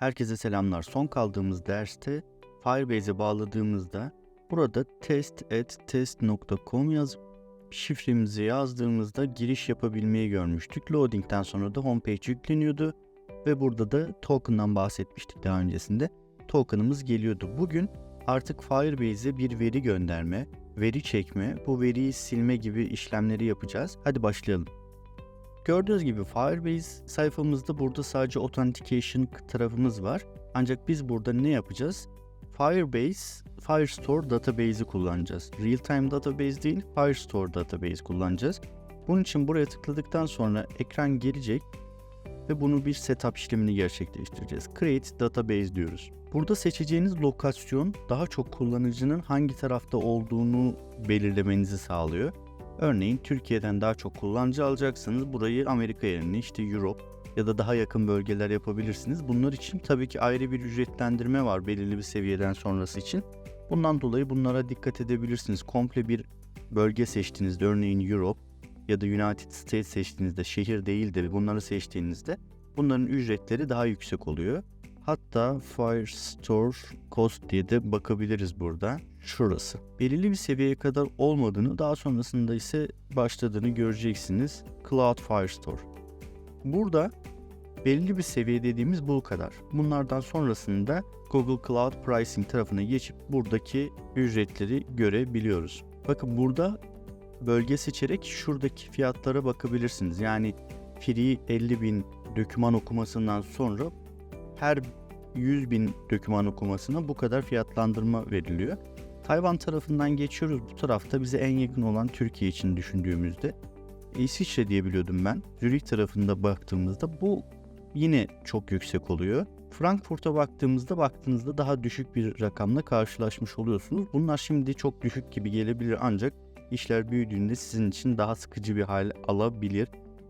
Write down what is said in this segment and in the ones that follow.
Herkese selamlar. Son kaldığımız derste Firebase'e bağladığımızda burada test@test.com yazıp şifremizi yazdığımızda giriş yapabilmeyi görmüştük. Loading'den sonra da homepage yükleniyordu ve burada da token'dan bahsetmiştik daha öncesinde. Token'ımız geliyordu. Bugün artık Firebase'e bir veri gönderme, veri çekme, bu veriyi silme gibi işlemleri yapacağız. Hadi başlayalım. Gördüğünüz gibi Firebase sayfamızda burada sadece Authentication tarafımız var. Ancak biz burada ne yapacağız? Firebase, Firestore database'i kullanacağız. Real-time database değil, Firestore database kullanacağız. Bunun için buraya tıkladıktan sonra ekran gelecek ve bunu bir setup işlemini gerçekleştireceğiz. Create database diyoruz. Burada seçeceğiniz lokasyon daha çok kullanıcının hangi tarafta olduğunu belirlemenizi sağlıyor. Örneğin Türkiye'den daha çok kullanıcı alacaksanız burayı Amerika yerine işte Europe ya da daha yakın bölgeler yapabilirsiniz. Bunlar için tabii ki ayrı bir ücretlendirme var belirli bir seviyeden sonrası için. Bundan dolayı bunlara dikkat edebilirsiniz. Komple bir bölge seçtiğinizde örneğin Europe ya da United States seçtiğinizde şehir değil de bunları seçtiğinizde bunların ücretleri daha yüksek oluyor. Hatta Firestore Cost diye de bakabiliriz burada. Şurası. Belirli bir seviyeye kadar olmadığını daha sonrasında ise başladığını göreceksiniz. Cloud Firestore. Burada belirli bir seviye dediğimiz bu kadar. Bunlardan sonrasında Google Cloud Pricing tarafına geçip buradaki ücretleri görebiliyoruz. Bakın burada bölge seçerek şuradaki fiyatlara bakabilirsiniz. Yani free 50 bin döküman okumasından sonra her 100 bin döküman okumasına bu kadar fiyatlandırma veriliyor. Tayvan tarafından geçiyoruz. Bu tarafta bize en yakın olan Türkiye için düşündüğümüzde İsviçre diye biliyordum ben. Zürich tarafında baktığımızda bu yine çok yüksek oluyor. Frankfurt'a baktığımızda baktığınızda daha düşük bir rakamla karşılaşmış oluyorsunuz. Bunlar şimdi çok düşük gibi gelebilir ancak işler büyüdüğünde sizin için daha sıkıcı bir hal alabilir.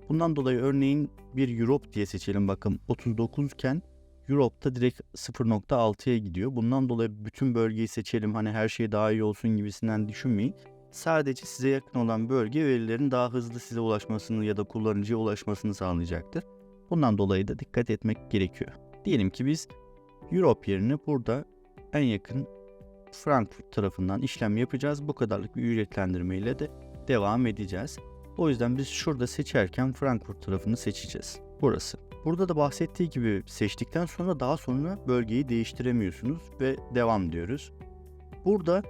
Bundan dolayı örneğin bir Europe diye seçelim bakın 39 iken Europe'da direkt 0.6'ya gidiyor. Bundan dolayı bütün bölgeyi seçelim hani her şey daha iyi olsun gibisinden düşünmeyin. Sadece size yakın olan bölge verilerin daha hızlı size ulaşmasını ya da kullanıcıya ulaşmasını sağlayacaktır. Bundan dolayı da dikkat etmek gerekiyor. Diyelim ki biz Europe yerine burada en yakın Frankfurt tarafından işlem yapacağız. Bu kadarlık bir ücretlendirme ile de devam edeceğiz. O yüzden biz şurada seçerken Frankfurt tarafını seçeceğiz. Burası. Burada da bahsettiği gibi seçtikten sonra daha sonra bölgeyi değiştiremiyorsunuz ve devam diyoruz. Burada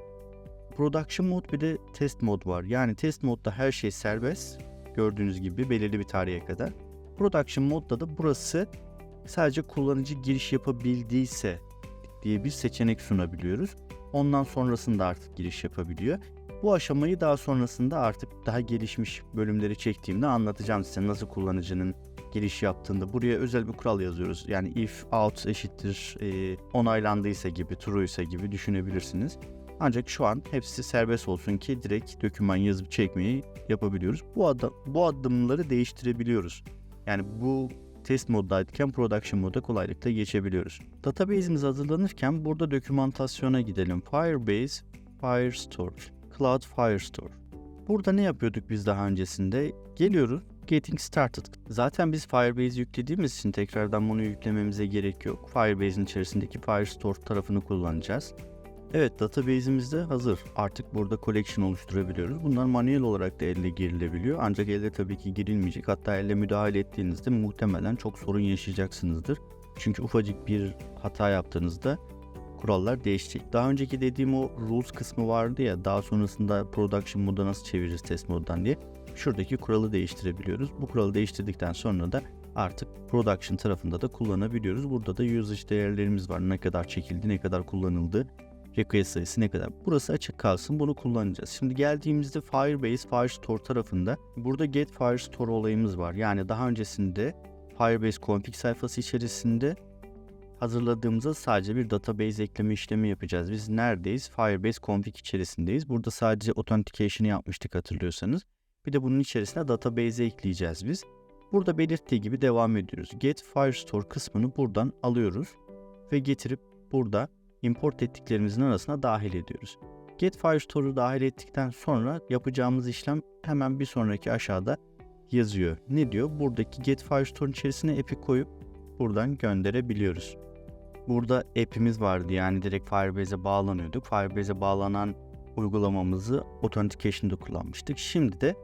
production mode bir de test mod var. Yani test modda her şey serbest. Gördüğünüz gibi belirli bir tarihe kadar. Production modda da burası sadece kullanıcı giriş yapabildiyse diye bir seçenek sunabiliyoruz. Ondan sonrasında artık giriş yapabiliyor. Bu aşamayı daha sonrasında artık daha gelişmiş bölümleri çektiğimde anlatacağım size nasıl kullanıcının giriş yaptığında buraya özel bir kural yazıyoruz. Yani if out eşittir e, onaylandıysa gibi, true'ysa gibi düşünebilirsiniz. Ancak şu an hepsi serbest olsun ki direkt doküman yazıp çekmeyi yapabiliyoruz. Bu, ad- bu adımları değiştirebiliyoruz. Yani bu test moddayken production moda kolaylıkla geçebiliyoruz. Database'imiz hazırlanırken burada dokümantasyona gidelim. Firebase, Firestore, Cloud Firestore. Burada ne yapıyorduk biz daha öncesinde? Geliyoruz Getting Started. Zaten biz Firebase yüklediğimiz için tekrardan bunu yüklememize gerek yok. Firebase'in içerisindeki Firestore tarafını kullanacağız. Evet database'imiz de hazır. Artık burada collection oluşturabiliyoruz. Bunlar manuel olarak da elle girilebiliyor. Ancak elle tabii ki girilmeyecek. Hatta elle müdahale ettiğinizde muhtemelen çok sorun yaşayacaksınızdır. Çünkü ufacık bir hata yaptığınızda kurallar değişecek. Daha önceki dediğim o rules kısmı vardı ya daha sonrasında production moda nasıl çeviririz test moddan diye. Şuradaki kuralı değiştirebiliyoruz. Bu kuralı değiştirdikten sonra da artık production tarafında da kullanabiliyoruz. Burada da usage değerlerimiz var. Ne kadar çekildi, ne kadar kullanıldı, request sayısı ne kadar. Burası açık kalsın bunu kullanacağız. Şimdi geldiğimizde Firebase Firestore tarafında burada Get Firestore olayımız var. Yani daha öncesinde Firebase config sayfası içerisinde hazırladığımızda sadece bir database ekleme işlemi yapacağız. Biz neredeyiz? Firebase config içerisindeyiz. Burada sadece authentication'ı yapmıştık hatırlıyorsanız. Bir de bunun içerisine database'e ekleyeceğiz biz. Burada belirttiği gibi devam ediyoruz. Get Firestore kısmını buradan alıyoruz ve getirip burada import ettiklerimizin arasına dahil ediyoruz. Get Firestore'u dahil ettikten sonra yapacağımız işlem hemen bir sonraki aşağıda yazıyor. Ne diyor? Buradaki Get Firestore'un içerisine epi koyup buradan gönderebiliyoruz. Burada app'imiz vardı yani direkt Firebase'e bağlanıyorduk. Firebase'e bağlanan uygulamamızı Authentication'da kullanmıştık. Şimdi de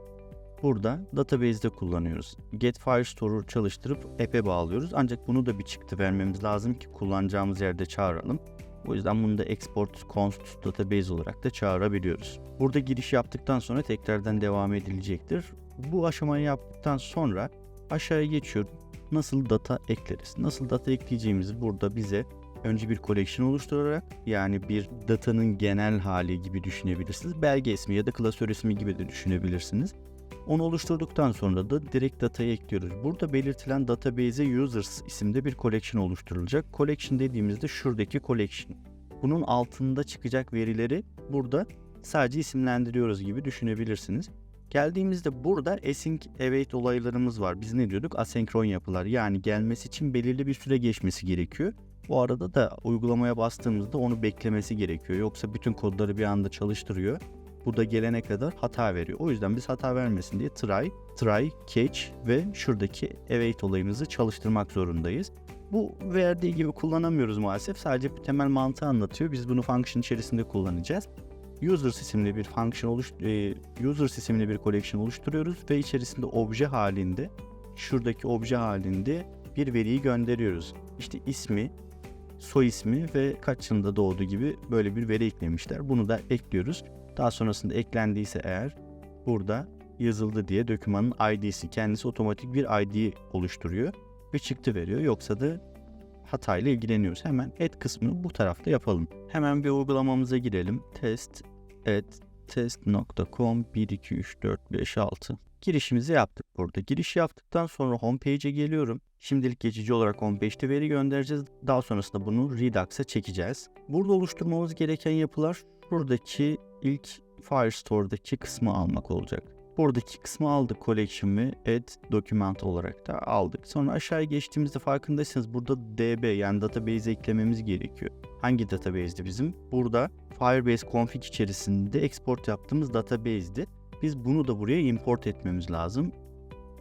burada database'de kullanıyoruz. Get Firestore'u çalıştırıp app'e bağlıyoruz. Ancak bunu da bir çıktı vermemiz lazım ki kullanacağımız yerde çağıralım. O yüzden bunu da export const database olarak da çağırabiliyoruz. Burada giriş yaptıktan sonra tekrardan devam edilecektir. Bu aşamayı yaptıktan sonra aşağıya geçiyorum. Nasıl data ekleriz? Nasıl data ekleyeceğimizi burada bize önce bir collection oluşturarak yani bir datanın genel hali gibi düşünebilirsiniz. Belge ismi ya da klasör ismi gibi de düşünebilirsiniz. Onu oluşturduktan sonra da direkt datayı ekliyoruz. Burada belirtilen database'e users isimde bir collection oluşturulacak. Collection dediğimizde şuradaki collection. Bunun altında çıkacak verileri burada sadece isimlendiriyoruz gibi düşünebilirsiniz. Geldiğimizde burada async await olaylarımız var. Biz ne diyorduk? Asenkron yapılar. Yani gelmesi için belirli bir süre geçmesi gerekiyor. Bu arada da uygulamaya bastığımızda onu beklemesi gerekiyor. Yoksa bütün kodları bir anda çalıştırıyor. Bu da gelene kadar hata veriyor. O yüzden biz hata vermesin diye try, try, catch ve şuradaki await olayımızı çalıştırmak zorundayız. Bu verdiği gibi kullanamıyoruz maalesef. Sadece bir temel mantığı anlatıyor. Biz bunu function içerisinde kullanacağız. Users isimli bir function oluş e, users isimli bir collection oluşturuyoruz ve içerisinde obje halinde şuradaki obje halinde bir veriyi gönderiyoruz. İşte ismi, soy ismi ve kaç yılında doğdu gibi böyle bir veri eklemişler. Bunu da ekliyoruz. Daha sonrasında eklendiyse eğer burada yazıldı diye dokümanın ID'si kendisi otomatik bir ID oluşturuyor ve çıktı veriyor. Yoksa da hatayla ilgileniyoruz. Hemen add kısmını bu tarafta yapalım. Hemen bir uygulamamıza girelim. Test at test.com 1 2 3 4 5 6 Girişimizi yaptık burada. Giriş yaptıktan sonra homepage'e geliyorum. Şimdilik geçici olarak homepage'te veri göndereceğiz. Daha sonrasında bunu Redux'a çekeceğiz. Burada oluşturmamız gereken yapılar buradaki ilk Firestore'daki kısmı almak olacak. Buradaki kısmı aldık collection ve add document olarak da aldık. Sonra aşağıya geçtiğimizde farkındaysanız burada db yani database eklememiz gerekiyor. Hangi database'di bizim? Burada Firebase config içerisinde export yaptığımız database'di. Biz bunu da buraya import etmemiz lazım.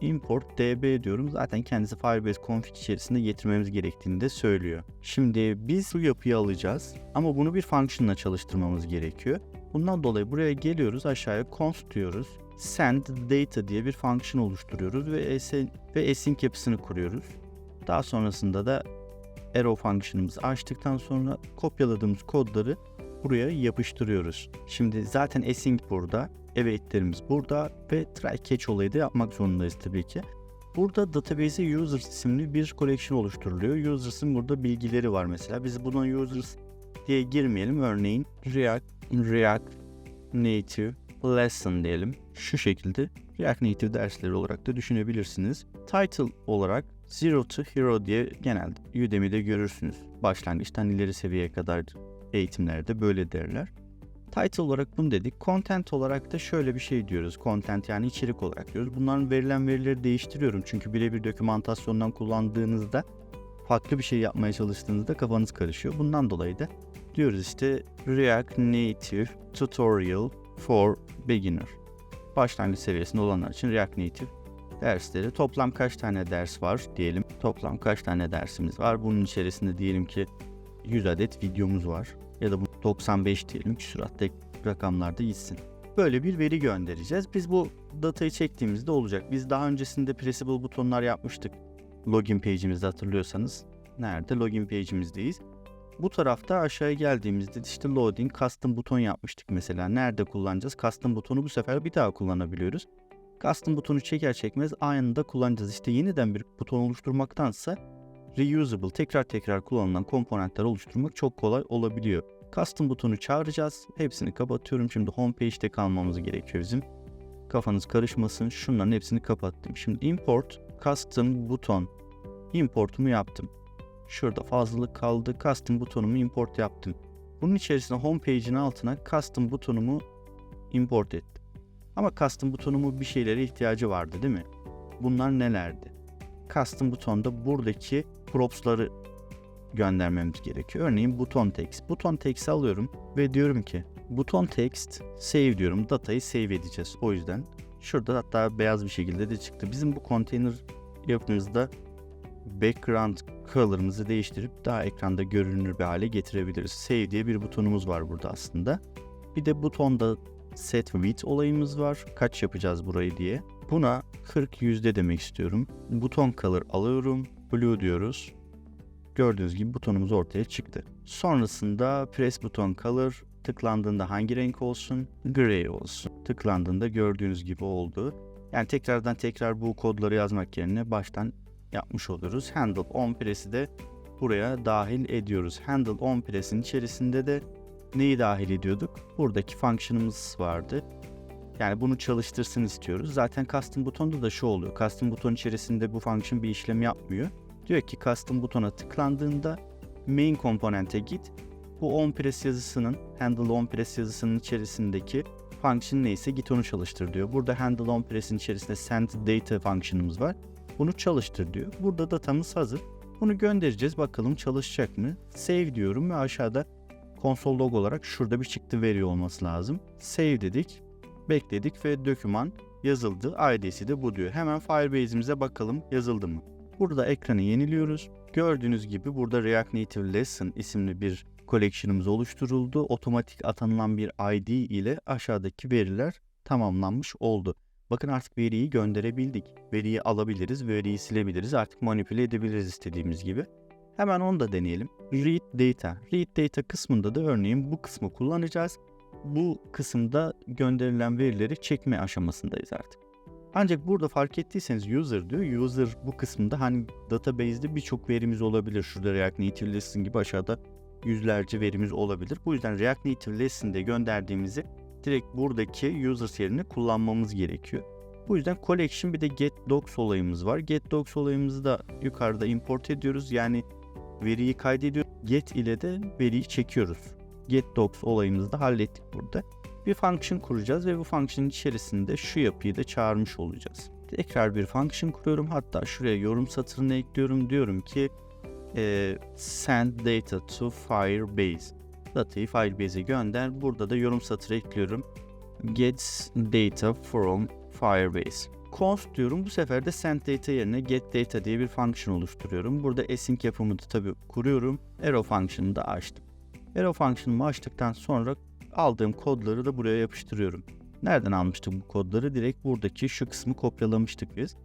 Import db diyorum. Zaten kendisi Firebase config içerisinde getirmemiz gerektiğini de söylüyor. Şimdi biz bu yapıyı alacağız ama bunu bir function'la çalıştırmamız gerekiyor. Bundan dolayı buraya geliyoruz aşağıya const diyoruz. Send data diye bir function oluşturuyoruz ve async, ve async yapısını kuruyoruz. Daha sonrasında da arrow function'ımızı açtıktan sonra kopyaladığımız kodları buraya yapıştırıyoruz. Şimdi zaten async burada, await'lerimiz burada ve try catch olayı da yapmak zorundayız tabii ki. Burada database'e users isimli bir collection oluşturuluyor. Users'ın burada bilgileri var mesela. Biz buna users diye girmeyelim. Örneğin React, React Native Lesson diyelim. Şu şekilde React Native dersleri olarak da düşünebilirsiniz. Title olarak Zero to Hero diye genelde Udemy'de görürsünüz. Başlangıçtan ileri seviyeye kadar eğitimlerde böyle derler. Title olarak bunu dedik. Content olarak da şöyle bir şey diyoruz. Content yani içerik olarak diyoruz. Bunların verilen verileri değiştiriyorum. Çünkü birebir dokümantasyondan kullandığınızda farklı bir şey yapmaya çalıştığınızda kafanız karışıyor. Bundan dolayı da diyoruz işte React Native Tutorial for Beginner. Başlangıç seviyesinde olanlar için React Native dersleri. Toplam kaç tane ders var diyelim. Toplam kaç tane dersimiz var. Bunun içerisinde diyelim ki 100 adet videomuz var. Ya da bu 95 diyelim ki süratle rakamlarda gitsin. Böyle bir veri göndereceğiz. Biz bu datayı çektiğimizde olacak. Biz daha öncesinde pressable butonlar yapmıştık. Login page'imizde hatırlıyorsanız. Nerede? Login page'imizdeyiz. Bu tarafta aşağıya geldiğimizde işte loading, custom buton yapmıştık mesela. Nerede kullanacağız? Custom butonu bu sefer bir daha kullanabiliyoruz. Custom butonu çeker çekmez anında kullanacağız. İşte yeniden bir buton oluşturmaktansa reusable, tekrar tekrar kullanılan komponentler oluşturmak çok kolay olabiliyor. Custom butonu çağıracağız. Hepsini kapatıyorum. Şimdi homepage'de kalmamız gerekiyor bizim. Kafanız karışmasın. Şunların hepsini kapattım. Şimdi import custom buton importumu yaptım. Şurada fazlalık kaldı. Custom butonumu import yaptım. Bunun içerisine home page'in altına custom butonumu import ettim. Ama custom butonumu bir şeylere ihtiyacı vardı değil mi? Bunlar nelerdi? Custom butonda buradaki props'ları göndermemiz gerekiyor. Örneğin buton text. Buton text'i alıyorum ve diyorum ki buton text save diyorum. Datayı save edeceğiz. O yüzden şurada hatta beyaz bir şekilde de çıktı. Bizim bu container yapımızda background color'ımızı değiştirip daha ekranda görünür bir hale getirebiliriz. Save diye bir butonumuz var burada aslında. Bir de butonda set width olayımız var. Kaç yapacağız burayı diye. Buna 40 yüzde demek istiyorum. Buton color alıyorum. Blue diyoruz. Gördüğünüz gibi butonumuz ortaya çıktı. Sonrasında press buton color tıklandığında hangi renk olsun? Gray olsun. Tıklandığında gördüğünüz gibi oldu. Yani tekrardan tekrar bu kodları yazmak yerine baştan yapmış oluyoruz. Handle on press'i de buraya dahil ediyoruz. Handle on press'in içerisinde de neyi dahil ediyorduk? Buradaki function'ımız vardı. Yani bunu çalıştırsın istiyoruz. Zaten custom butonda da şu oluyor. Custom buton içerisinde bu function bir işlem yapmıyor. Diyor ki custom butona tıklandığında main komponente git. Bu on press yazısının, handle on press yazısının içerisindeki function neyse git onu çalıştır diyor. Burada handle on press'in içerisinde send data function'ımız var. Bunu çalıştır diyor. Burada datamız hazır. Bunu göndereceğiz. Bakalım çalışacak mı? Save diyorum ve aşağıda konsol log olarak şurada bir çıktı veriyor olması lazım. Save dedik. Bekledik ve doküman yazıldı. ID'si de bu diyor. Hemen Firebase'imize bakalım yazıldı mı? Burada ekranı yeniliyoruz. Gördüğünüz gibi burada React Native Lesson isimli bir collection'ımız oluşturuldu. Otomatik atanılan bir ID ile aşağıdaki veriler tamamlanmış oldu. Bakın artık veriyi gönderebildik. Veriyi alabiliriz, veriyi silebiliriz. Artık manipüle edebiliriz istediğimiz gibi. Hemen onu da deneyelim. Read data. Read data kısmında da örneğin bu kısmı kullanacağız. Bu kısımda gönderilen verileri çekme aşamasındayız artık. Ancak burada fark ettiyseniz user diyor. User bu kısımda hani database'de birçok verimiz olabilir. Şurada React Native Lesson gibi aşağıda yüzlerce verimiz olabilir. Bu yüzden React Native Lesson'de gönderdiğimizi direkt buradaki users yerine kullanmamız gerekiyor. Bu yüzden collection bir de get docs olayımız var. Get docs olayımızı da yukarıda import ediyoruz. Yani veriyi kaydediyoruz. Get ile de veriyi çekiyoruz. Get docs olayımızı da hallettik burada. Bir function kuracağız ve bu function'ın içerisinde şu yapıyı da çağırmış olacağız. Tekrar bir function kuruyorum. Hatta şuraya yorum satırını ekliyorum. Diyorum ki e, send data to Firebase. Datayı Firebase'e gönder. Burada da yorum satırı ekliyorum. Get data from Firebase. Const diyorum. Bu sefer de send data yerine get data diye bir function oluşturuyorum. Burada async yapımı da tabii kuruyorum. Arrow function'ı da açtım. Arrow function'ımı açtıktan sonra aldığım kodları da buraya yapıştırıyorum. Nereden almıştık bu kodları? Direkt buradaki şu kısmı kopyalamıştık biz.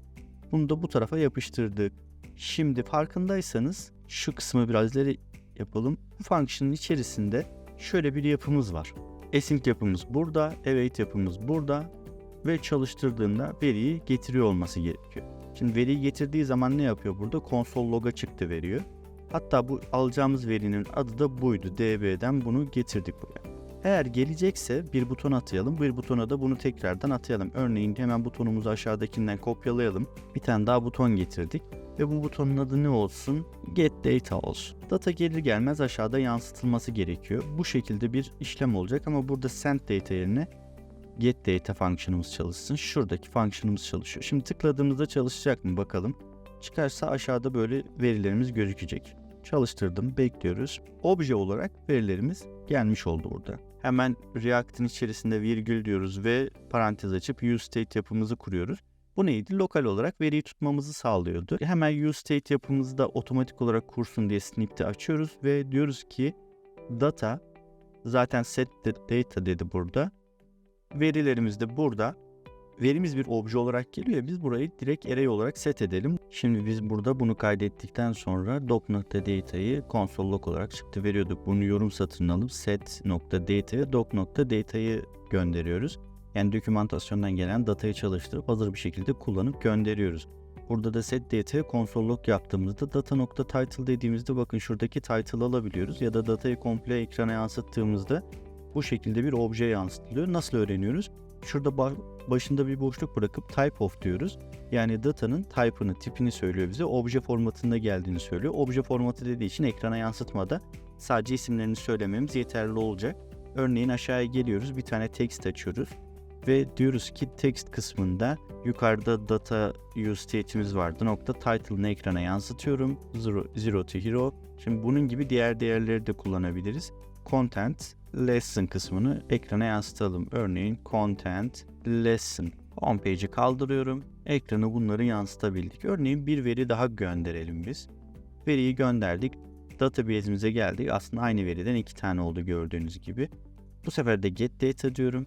Bunu da bu tarafa yapıştırdık. Şimdi farkındaysanız şu kısmı biraz ileri yapalım. Bu function'ın içerisinde şöyle bir yapımız var. Async yapımız burada, await yapımız burada ve çalıştırdığında veriyi getiriyor olması gerekiyor. Şimdi veriyi getirdiği zaman ne yapıyor burada? Konsol log'a çıktı veriyor. Hatta bu alacağımız verinin adı da buydu. db'den bunu getirdik buraya. Eğer gelecekse bir buton atayalım. Bir butona da bunu tekrardan atayalım. Örneğin hemen butonumuzu aşağıdakinden kopyalayalım. Bir tane daha buton getirdik. Ve bu butonun adı ne olsun? Get data olsun. Data gelir gelmez aşağıda yansıtılması gerekiyor. Bu şekilde bir işlem olacak ama burada send data yerine get data function'ımız çalışsın. Şuradaki function'ımız çalışıyor. Şimdi tıkladığımızda çalışacak mı bakalım. Çıkarsa aşağıda böyle verilerimiz gözükecek. Çalıştırdım, bekliyoruz. Obje olarak verilerimiz gelmiş oldu burada. Hemen React'ın içerisinde virgül diyoruz ve parantez açıp use state yapımızı kuruyoruz. Bu neydi? Lokal olarak veriyi tutmamızı sağlıyordu. Hemen use state yapımızı da otomatik olarak kursun diye snip'te açıyoruz ve diyoruz ki data zaten set data dedi burada. Verilerimiz de burada. Verimiz bir obje olarak geliyor ya biz burayı direkt array olarak set edelim. Şimdi biz burada bunu kaydettikten sonra doc.data'yı console log olarak çıktı veriyorduk. Bunu yorum satırını alıp set.data'ya doc.data'yı gönderiyoruz. Yani dokümantasyondan gelen datayı çalıştırıp hazır bir şekilde kullanıp gönderiyoruz. Burada da set data console log yaptığımızda data.title dediğimizde bakın şuradaki title alabiliyoruz ya da datayı komple ekrana yansıttığımızda bu şekilde bir obje yansıtılıyor. Nasıl öğreniyoruz? Şurada başında bir boşluk bırakıp type of diyoruz. Yani datanın type'ını, tipini söylüyor bize. Obje formatında geldiğini söylüyor. Obje formatı dediği için ekrana yansıtmada sadece isimlerini söylememiz yeterli olacak. Örneğin aşağıya geliyoruz. Bir tane text açıyoruz ve diyoruz ki text kısmında yukarıda data use state'imiz vardı. Nokta title'ını ekrana yansıtıyorum. Zero, zero to hero. Şimdi bunun gibi diğer değerleri de kullanabiliriz. Content lesson kısmını ekrana yansıtalım. Örneğin content lesson. Homepage'i kaldırıyorum. Ekranı bunları yansıtabildik. Örneğin bir veri daha gönderelim biz. Veriyi gönderdik. Database'imize geldik. Aslında aynı veriden iki tane oldu gördüğünüz gibi. Bu sefer de get data diyorum.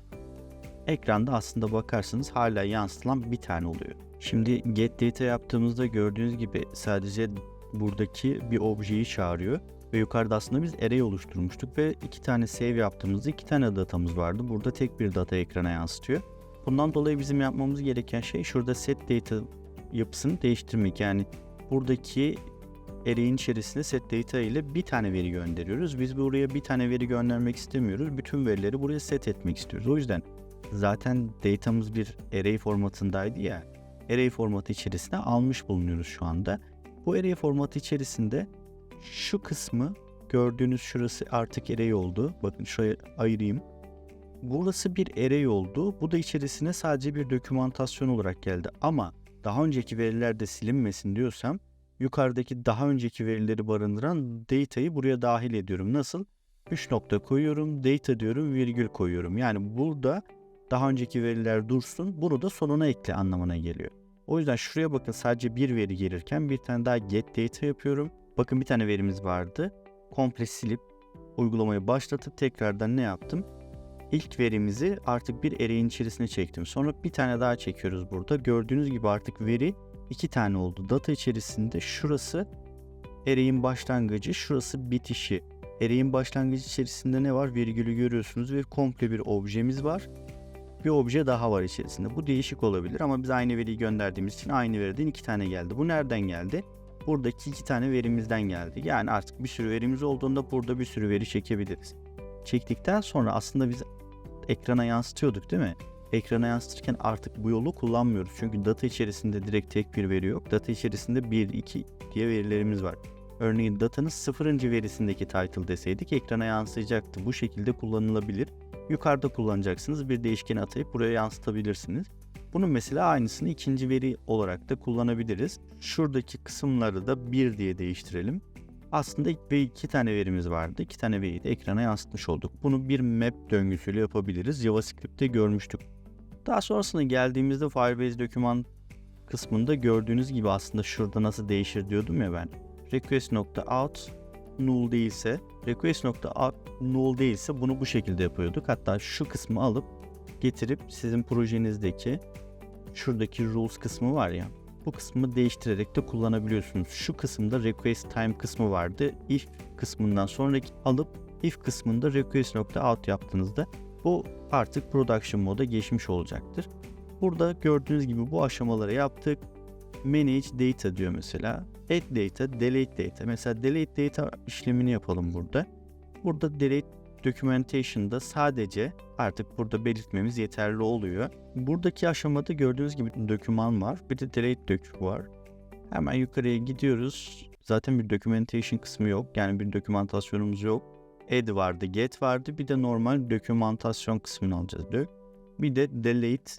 Ekranda aslında bakarsanız hala yansıtılan bir tane oluyor. Şimdi get data yaptığımızda gördüğünüz gibi sadece buradaki bir objeyi çağırıyor. Ve yukarıda aslında biz array oluşturmuştuk ve iki tane save yaptığımızda iki tane datamız vardı. Burada tek bir data ekrana yansıtıyor. Bundan dolayı bizim yapmamız gereken şey şurada set data yapısını değiştirmek. Yani buradaki array'in içerisinde set data ile bir tane veri gönderiyoruz. Biz buraya bir tane veri göndermek istemiyoruz. Bütün verileri buraya set etmek istiyoruz. O yüzden zaten datamız bir array formatındaydı ya. Array formatı içerisine almış bulunuyoruz şu anda. Bu array formatı içerisinde şu kısmı gördüğünüz şurası artık array oldu. Bakın şuraya ayırayım. Burası bir array oldu. Bu da içerisine sadece bir dokümantasyon olarak geldi. Ama daha önceki veriler de silinmesin diyorsam yukarıdaki daha önceki verileri barındıran data'yı buraya dahil ediyorum. Nasıl? 3 nokta koyuyorum, data diyorum, virgül koyuyorum. Yani burada daha önceki veriler dursun, bunu da sonuna ekle anlamına geliyor. O yüzden şuraya bakın sadece bir veri gelirken bir tane daha get data yapıyorum. Bakın bir tane verimiz vardı. Komple silip uygulamayı başlatıp tekrardan ne yaptım? İlk verimizi artık bir array'in içerisine çektim. Sonra bir tane daha çekiyoruz burada. Gördüğünüz gibi artık veri iki tane oldu. Data içerisinde şurası array'in başlangıcı, şurası bitişi. Array'in başlangıcı içerisinde ne var? Virgülü görüyorsunuz ve komple bir objemiz var. Bir obje daha var içerisinde. Bu değişik olabilir ama biz aynı veriyi gönderdiğimiz için aynı veriden iki tane geldi. Bu nereden geldi? Buradaki iki tane verimizden geldi. Yani artık bir sürü verimiz olduğunda burada bir sürü veri çekebiliriz. Çektikten sonra aslında biz ekrana yansıtıyorduk değil mi? Ekrana yansıtırken artık bu yolu kullanmıyoruz. Çünkü data içerisinde direkt tek bir veri yok. Data içerisinde 1, 2 diye verilerimiz var. Örneğin datanın sıfırıncı verisindeki title deseydik ekrana yansıyacaktı. Bu şekilde kullanılabilir. Yukarıda kullanacaksınız. Bir değişkeni atayıp buraya yansıtabilirsiniz. Bunun mesela aynısını ikinci veri olarak da kullanabiliriz. Şuradaki kısımları da 1 diye değiştirelim. Aslında ve iki tane verimiz vardı. İki tane veriyi de ekrana yansıtmış olduk. Bunu bir map döngüsüyle yapabiliriz. JavaScript'te görmüştük. Daha sonrasında geldiğimizde Firebase doküman kısmında gördüğünüz gibi aslında şurada nasıl değişir diyordum ya ben. Request.out null değilse, request.out null değilse bunu bu şekilde yapıyorduk. Hatta şu kısmı alıp getirip sizin projenizdeki şuradaki rules kısmı var ya bu kısmı değiştirerek de kullanabiliyorsunuz. Şu kısımda request time kısmı vardı. If kısmından sonraki alıp if kısmında request.out yaptığınızda bu artık production moda geçmiş olacaktır. Burada gördüğünüz gibi bu aşamaları yaptık. Manage data diyor mesela. Add data, delete data. Mesela delete data işlemini yapalım burada. Burada delete documentation'da sadece artık burada belirtmemiz yeterli oluyor. Buradaki aşamada gördüğünüz gibi doküman var. Bir de delete dök var. Hemen yukarıya gidiyoruz. Zaten bir documentation kısmı yok. Yani bir dokümantasyonumuz yok. Add vardı, get vardı. Bir de normal dokümantasyon kısmını alacağız. Dök. Bir de delete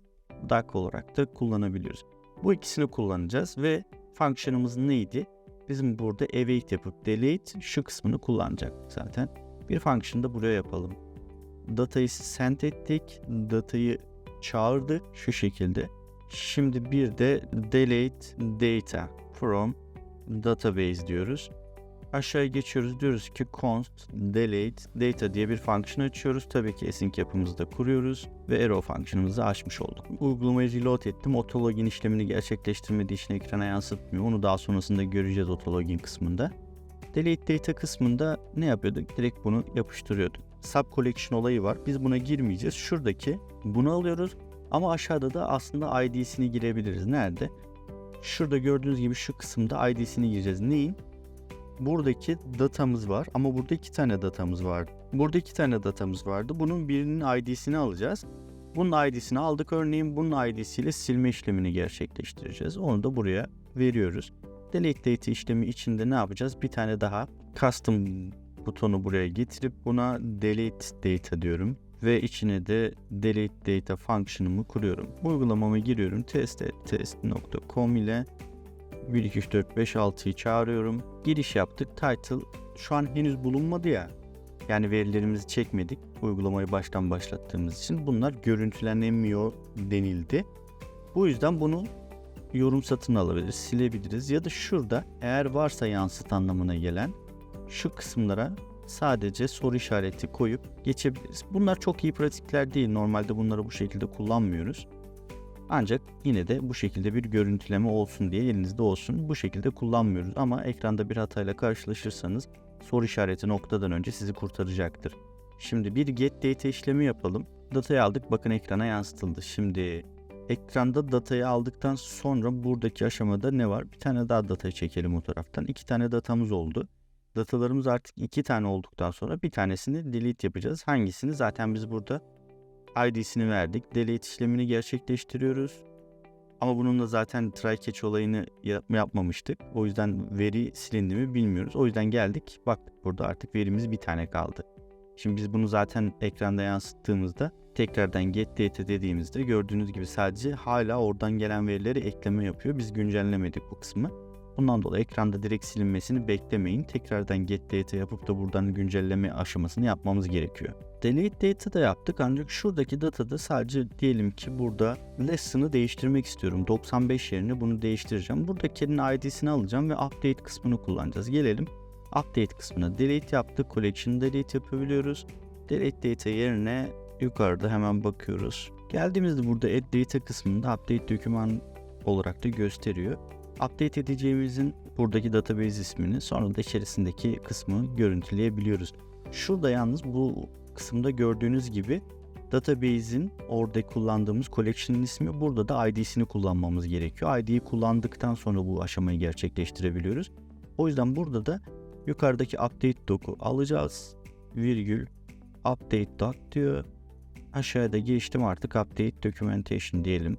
doc olarak da kullanabiliyoruz. Bu ikisini kullanacağız ve function'ımız neydi? Bizim burada await yapıp delete şu kısmını kullanacaktık zaten. Bir function da buraya yapalım. Datayı send ettik. Datayı çağırdık şu şekilde. Şimdi bir de delete data from database diyoruz. Aşağıya geçiyoruz diyoruz ki const delete data diye bir function açıyoruz. Tabii ki async yapımızı da kuruyoruz ve arrow function'ımızı açmış olduk. Uygulamayı reload ettim. Autologin işlemini gerçekleştirmediği için ekrana yansıtmıyor. Onu daha sonrasında göreceğiz autologin kısmında. Delete data kısmında ne yapıyorduk? Direkt bunu yapıştırıyorduk. Sub collection olayı var. Biz buna girmeyeceğiz. Şuradaki bunu alıyoruz. Ama aşağıda da aslında ID'sini girebiliriz. Nerede? Şurada gördüğünüz gibi şu kısımda ID'sini gireceğiz. Neyin? Buradaki datamız var ama burada iki tane datamız var. Burada iki tane datamız vardı. Bunun birinin ID'sini alacağız. Bunun ID'sini aldık örneğin. Bunun ID'siyle silme işlemini gerçekleştireceğiz. Onu da buraya veriyoruz. Delete data işlemi içinde ne yapacağız? Bir tane daha custom butonu buraya getirip buna delete data diyorum ve içine de delete data function'ımı kuruyorum. Uygulamama giriyorum. test test.com ile 1 2 3 4 5 6'yı çağırıyorum. Giriş yaptık. Title şu an henüz bulunmadı ya. Yani verilerimizi çekmedik. Uygulamayı baştan başlattığımız için bunlar görüntülenemiyor denildi. Bu yüzden bunu yorum satın alabiliriz, silebiliriz ya da şurada eğer varsa yansıt anlamına gelen şu kısımlara sadece soru işareti koyup geçebiliriz. Bunlar çok iyi pratikler değil. Normalde bunları bu şekilde kullanmıyoruz. Ancak yine de bu şekilde bir görüntüleme olsun diye elinizde olsun. Bu şekilde kullanmıyoruz ama ekranda bir hatayla karşılaşırsanız soru işareti noktadan önce sizi kurtaracaktır. Şimdi bir get data işlemi yapalım. Datayı aldık bakın ekrana yansıtıldı. Şimdi ekranda datayı aldıktan sonra buradaki aşamada ne var? Bir tane daha datayı çekelim o taraftan. İki tane datamız oldu. Datalarımız artık iki tane olduktan sonra bir tanesini delete yapacağız. Hangisini? Zaten biz burada ID'sini verdik. Delete işlemini gerçekleştiriyoruz. Ama bununla zaten try catch olayını yap- yapmamıştık. O yüzden veri silindi mi bilmiyoruz. O yüzden geldik. Baktık burada artık verimiz bir tane kaldı. Şimdi biz bunu zaten ekranda yansıttığımızda tekrardan get data dediğimizde gördüğünüz gibi sadece hala oradan gelen verileri ekleme yapıyor. Biz güncellemedik bu kısmı. Bundan dolayı ekranda direkt silinmesini beklemeyin. Tekrardan get data yapıp da buradan güncelleme aşamasını yapmamız gerekiyor. Delete data da yaptık ancak şuradaki datada sadece diyelim ki burada lesson'ı değiştirmek istiyorum. 95 yerine bunu değiştireceğim. Buradakinin ID'sini alacağım ve update kısmını kullanacağız. Gelelim update kısmına delete yaptık. Collection delete yapabiliyoruz. Delete data yerine yukarıda hemen bakıyoruz. Geldiğimizde burada add data kısmında update doküman olarak da gösteriyor. Update edeceğimizin buradaki database ismini sonra da içerisindeki kısmı görüntüleyebiliyoruz. Şurada yalnız bu kısımda gördüğünüz gibi database'in orada kullandığımız collection'ın ismi burada da ID'sini kullanmamız gerekiyor. ID'yi kullandıktan sonra bu aşamayı gerçekleştirebiliyoruz. O yüzden burada da yukarıdaki update doku alacağız. Virgül update doc diyor. Aşağıda geçtim artık update documentation diyelim.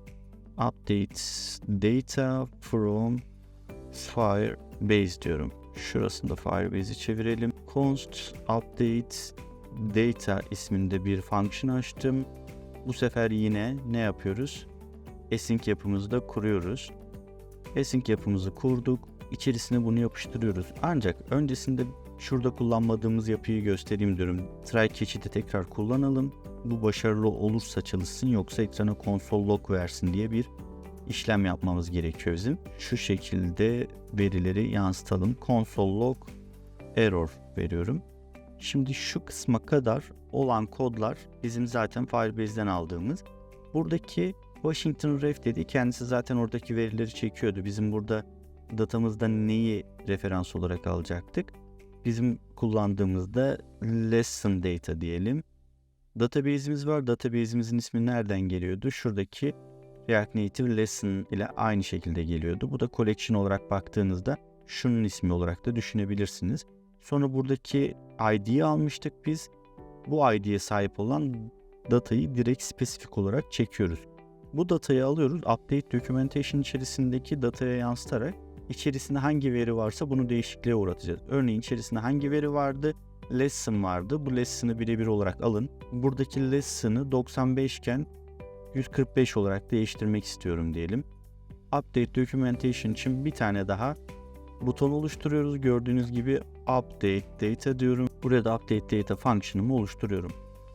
Update data from Firebase diyorum. Şurasında Firebase'i çevirelim. Const update data isminde bir function açtım. Bu sefer yine ne yapıyoruz? Async yapımızı da kuruyoruz. Async yapımızı kurduk. İçerisine bunu yapıştırıyoruz. Ancak öncesinde şurada kullanmadığımız yapıyı göstereyim diyorum. Try catch'i tekrar kullanalım. Bu başarılı olursa çalışsın yoksa ekrana console log versin diye bir işlem yapmamız gerekiyor bizim. Şu şekilde verileri yansıtalım. Console log error veriyorum. Şimdi şu kısma kadar olan kodlar bizim zaten Firebase'den aldığımız. Buradaki Washington Ref dedi kendisi zaten oradaki verileri çekiyordu. Bizim burada datamızda neyi referans olarak alacaktık? Bizim kullandığımızda lesson data diyelim. Database'imiz var. Database'imizin ismi nereden geliyordu? Şuradaki React Native Lesson ile aynı şekilde geliyordu. Bu da collection olarak baktığınızda şunun ismi olarak da düşünebilirsiniz. Sonra buradaki ID'yi almıştık biz. Bu ID'ye sahip olan datayı direkt spesifik olarak çekiyoruz. Bu datayı alıyoruz. Update documentation içerisindeki dataya yansıtarak içerisinde hangi veri varsa bunu değişikliğe uğratacağız. Örneğin içerisinde hangi veri vardı? Lesson vardı. Bu lesson'ı birebir olarak alın. Buradaki lesson'ı 95 iken 145 olarak değiştirmek istiyorum diyelim. Update Documentation için bir tane daha buton oluşturuyoruz. Gördüğünüz gibi Update Data diyorum. Buraya da Update Data function'ımı oluşturuyorum.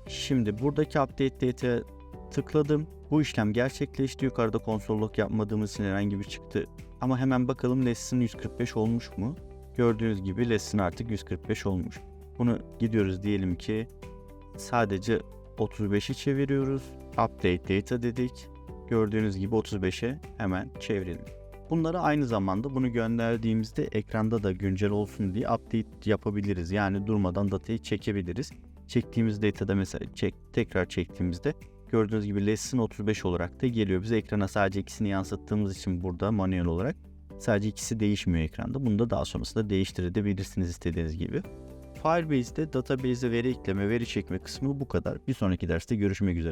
Şimdi buradaki Update Data tıkladım. Bu işlem gerçekleşti. Yukarıda konsolluk yapmadığımız için herhangi bir çıktı. Ama hemen bakalım lesson 145 olmuş mu? Gördüğünüz gibi lesson artık 145 olmuş. Bunu gidiyoruz diyelim ki sadece 35'i çeviriyoruz. Update data dedik. Gördüğünüz gibi 35'e hemen çevrildi. Bunları aynı zamanda bunu gönderdiğimizde ekranda da güncel olsun diye update yapabiliriz. Yani durmadan datayı çekebiliriz. Çektiğimiz datada mesela çek, tekrar çektiğimizde gördüğünüz gibi lesson 35 olarak da geliyor. Biz ekrana sadece ikisini yansıttığımız için burada manuel olarak sadece ikisi değişmiyor ekranda. Bunu da daha sonrasında değiştirebilirsiniz istediğiniz gibi. Firebase'de database'e veri ekleme, veri çekme kısmı bu kadar. Bir sonraki derste görüşmek üzere.